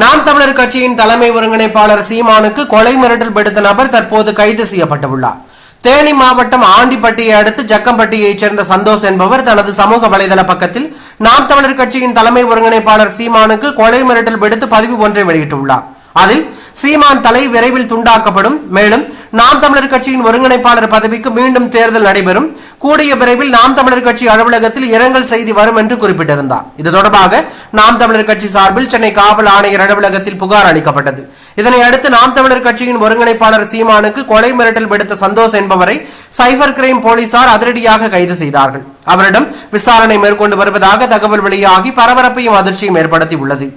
நாம் தமிழர் கட்சியின் தலைமை ஒருங்கிணைப்பாளர் சீமானுக்கு கொலை மிரட்டல் விடுத்த நபர் தற்போது கைது செய்யப்பட்டுள்ளார். தேனி மாவட்டம் ஆண்டிப்பட்டியை அடுத்து ஜக்கம்பட்டியைச் சேர்ந்த சந்தோஷ் என்பவர் தனது சமூக வலைதள பக்கத்தில் நாம் தமிழர் கட்சியின் தலைமை ஒருங்கிணைப்பாளர் சீமானுக்கு கொலை மிரட்டல் விடுத்து பதிவு ஒன்றை வெளியிட்டுள்ளார். அதில் சீமான் தலை விரைவில் துண்டாக்கப்படும். மேலும் நாம் தமிழர் கட்சியின் ஒருங்கிணைப்பாளர் பதவிக்கு மீண்டும் தேர்தல் நடைபெறும். கூடிய விரைவில் நாம் தமிழர் கட்சி அலுவலகத்தில் இரங்கல் செய்தி வரும் என்று குறிப்பிட்டிருந்தார். இது தொடர்பாக நாம் தமிழர் கட்சி சார்பில் சென்னை காவல் ஆணையர் அலுவலகத்தில் புகார் அளிக்கப்பட்டது. இதனை அடுத்து நாம் தமிழர் கட்சியின் ஒருங்கிணைப்பாளர் சீமானுக்கு கொலை மிரட்டல் விடுத்த சந்தோஷ் என்பவரை சைபர் கிரைம் போலீசார் அதிரடியாக கைது செய்தார்கள். அவரிடம் விசாரணை மேற்கொண்டு வருவதாக தகவல் வெளியாகி பரபரப்பையும் அதிர்ச்சியும் ஏற்படுத்தி உள்ளது